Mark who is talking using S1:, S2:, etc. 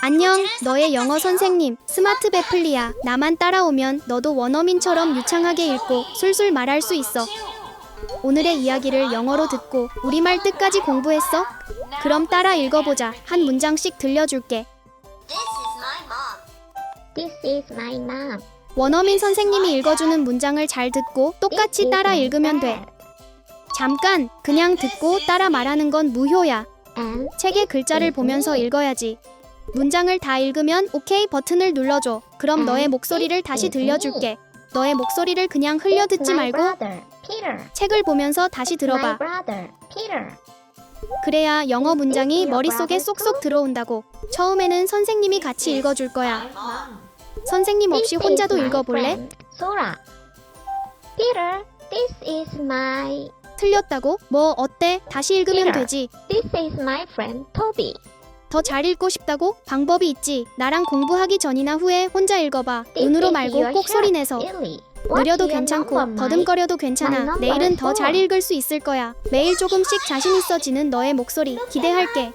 S1: 안녕, 너의 영어 선생님, 스마트 베플리야. 나만 따라오면 너도 원어민처럼 유창하게 읽고 술술 말할 수 있어. 오늘의 이야기를 영어로 듣고 우리말 뜻까지 공부했어? 그럼 따라 읽어보자. 한 문장씩 들려줄게.
S2: This is my mom.
S1: 원어민 선생님이 읽어주는 문장을 잘 듣고 똑같이 따라 읽으면 돼. 잠깐, 그냥 듣고 따라 말하는 건 무효야. 책의 글자를 보면서 읽어야지. 문장을 다 읽으면 오케이 버튼을 눌러줘. 그럼 너의 목소리를 다시 들려줄게. 너의 목소리를 그냥 흘려 듣지 말고. 책을 보면서 다시 들어봐. 그래야 영어 문장이 머릿속에 쏙쏙 들어온다고. 처음에는 선생님이 같이 읽어줄 거야. 선생님 없이 혼자도 읽어볼래?
S2: Peter, this is my
S1: 틀렸다고? 뭐 어때? 다시 읽으면
S2: Peter.
S1: 되지.
S2: this is my friend Toby.
S1: 더 잘 읽고 싶다고? 방법이 있지. 나랑 공부하기 전이나 후에 혼자 읽어봐. 눈으로 말고 꼭 소리 내서. 느려도 괜찮고? 더듬거려도 괜찮아. 내일은 더 잘. 읽을 수 있을 거야. 매일 조금씩 자신 있어지는 너의 목소리 기대할게.